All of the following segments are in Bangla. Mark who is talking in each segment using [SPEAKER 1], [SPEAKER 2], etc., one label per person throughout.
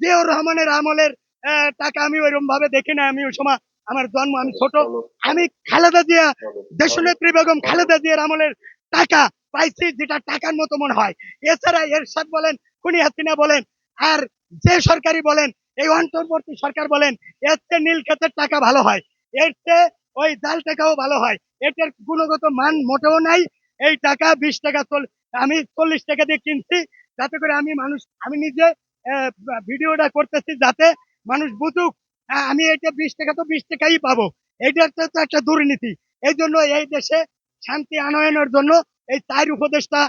[SPEAKER 1] জিয়াউর রহমানের আমলের টাকা আমি ওইরকম ভাবে দেখি না আমি ওই সময় আমার জন্ম, আমি ছোট। আমি খালেদা জিয়া, দেশনেত্রী বেগম খালেদা জিয়ার আমলের টাকা পাইছি, যেটা টাকার মতো মনে হয়। এছাড়া এরশাদ বলেন খুনি হাসিনা বলেন, আর যে সরকারি বলেন, এই অন্তর্বর্তী সরকার বলেন, এর চেয়ে নীল ক্ষেতের টাকা ভালো হয়। এর চেয়ে ওই জাল টাকাও ভালো হয়। এটার গুণগত মান মোটেও নাই। এই টাকা বিশ টাকা আমি চল্লিশ টাকা দিয়ে কিনছি। যাতে করে আমি মানুষ, আমি নিজে ভিডিওটা করতেছি যাতে মানুষ বুঝুক আমি এটা বিশ টাকা তো বিশ টাকাই পাবো। এইটার তো একটা দুর্নীতি। এই জন্য এই দেশে শান্তি আনয়নের জন্য এই চার উপদেষ্টা,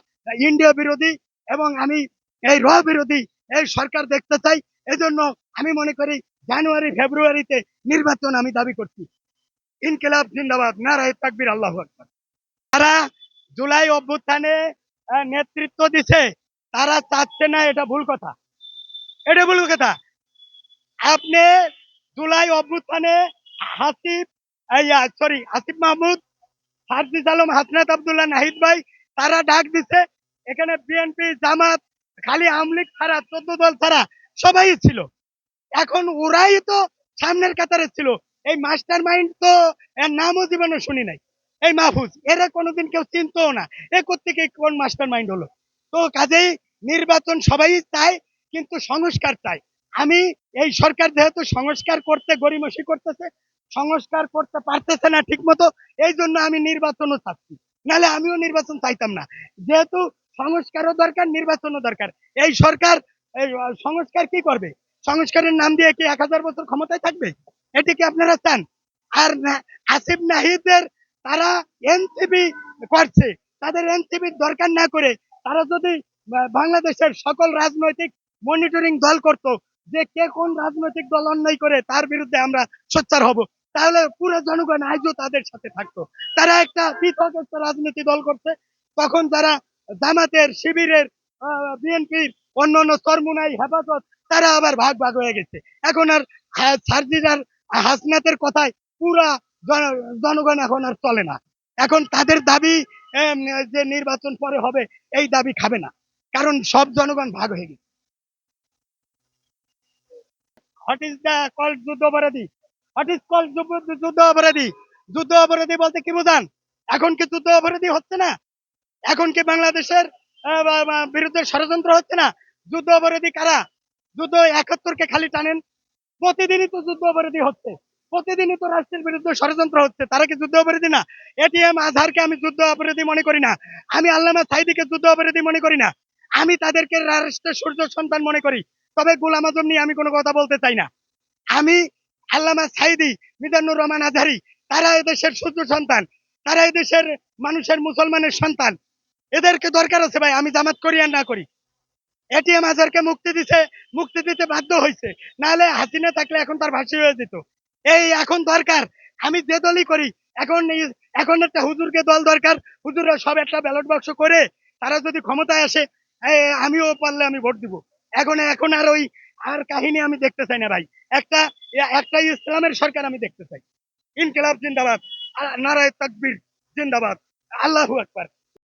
[SPEAKER 1] ইন্ডিয়া বিরোধী এবং আমি এই র বিরোধী এই সরকার দেখতে চাই। এই জন্য আমি মনে করি জানুয়ারি, ফেব্রুয়ারিতে নির্বাচন আমি দাবি করছি। ইনকিলাব, জিন্দাবাদ। নারায় তাকবির, আল্লাহ আকবার। তারা জুলাই অভ্যুত্থানে নেতৃত্ব দিছে, তারা চাচ্ছে না, এটা ভুল কথা। এটা ভুল কথা। আপনি জুলাই অভ্যুত্থানে হাসিব সরি আসিফ মাহমুদ সার্জিস আলম হাসনাত আবদুল্লাহ নাহিদ ভাই, তারা ডাক দিছে, এখানে বিএনপি জামাত, খালি আমলিক ছাড়া, চোদ্দ দল ছাড়া সবাই ছিল। এখন ওরাই তো সামনের কাতারে ছিল। এই মাস্টার মাইন্ড তো এর নামও জীবনে শুনি নাই। এই মাহফুজ, এরা কোনোদিন কেউ চিনতো না। এ থেকে কোন মাস্টার মাইন্ড হলো? তো কাজেই নির্বাচন সবাই চায় কিন্তু সংস্কার চাই। আমি এই সরকার যেহেতু সংস্কার করতে গরিমসি করতেছে, সংস্কার করতে পারতেছে না ঠিক মতো এই জন্য আমি নির্বাচনও চাচ্ছি। নাহলে আমিও নির্বাচন চাইতাম না। যেহেতু সংস্কারও দরকার, নির্বাচনও দরকার। এই সরকার সংস্কার কি করবে? সংস্কারের নাম দিয়ে কি এক হাজার বছর ক্ষমতায় থাকবে? এটি কি আপনারা চান? আর আসিফ নাহিদের তারা এনসিবি করছে। তাদের এনসিবির দরকার না করে তারা যদি বাংলাদেশের সকল রাজনৈতিক মনিটরিং দল করত যে কে কোন রাজনৈতিক দল অন্যায় করে, তার বিরুদ্ধে আমরা সোচ্চার হব। তাহলে পুরো জনগণ আজও তাদের সাথে থাকতো। তারা একটা পৃথক একটা রাজনীতি দল করছে। তখন তারা জামাতের, শিবিরের বিএনপির অন্যান্য চরমুনাই হেফাজত, তারা আবার ভাগ ভাগ হয়ে গেছে। এখন আর আর হাসনাতের কথায় পুরা জন- জনগণ এখন আর চলে না। এখন তাদের দাবি যে নির্বাচন পরে হবে, এই দাবি খাবে না। কারণ সব জনগণ ভাগ হয়ে গেছে। হোয়াট ইজ দ্য কল যুদ্ধ অপরাধী হোয়াট ইজ কল যুদ্ধ অপরাধী যুদ্ধ অপরাধী বলতে কি বোঝান? এখন কি যুদ্ধ অপরাধী হচ্ছে না? এখন কি বাংলাদেশের বিরুদ্ধে ষড়যন্ত্র হচ্ছে না? যুদ্ধ অপরাধী কারা? যুদ্ধ একাত্তরকে খালি টানেন। প্রতিদিনই তো যুদ্ধ অপরাধী হচ্ছে। প্রতিদিনই তো রাষ্ট্রের বিরুদ্ধে ষড়যন্ত্র হচ্ছে। তারা কি যুদ্ধ অপরাধী না? এটিএম আজহারকে আমি যুদ্ধ অপরাধী মনে করি না। আমি আল্লামা সাইদিকে যুদ্ধ অপরাধী মনে করি না। আমি তাদেরকে রাষ্ট্রের সূর্য সন্তান মনে করি। তবে গোলাম আজম নিয়ে আমি কোনো কথা বলতে চাই না। আমি আল্লামা সাইদি মিজানুর রহমান আজহারি তারা এদেশের সূর্য সন্তান, তারা এদেশের মানুষের মুসলমানের সন্তান। এদেরকে দরকার আছে ভাই, আমি জামাত করি আর না করি। এটিএম আজহারকে মুক্তি দিছে, মুক্তি দিতে বাধ্য হয়েছে নাহলে হাসিনা থাকলে এখন তার ভাসি হয়ে যেত। এই এখন দরকার, আমি যে দলই করি, এখন এখন একটা হুজুরকে দল দরকার, হুজুররা সব একটা ব্যালট বাক্স করে, তারা যদি ক্ষমতায় আসে আমিও পারলে আমি ভোট দিব। এখন এখন আর ওই আর কাহিনী আমি দেখতে চাই না ভাই। একটা একটা ইসলামের সরকার আমি দেখতে চাই। ইনকিলাব জিন্দাবাদ নারায় তাকবির জিন্দাবাদ। আল্লাহু আকবার।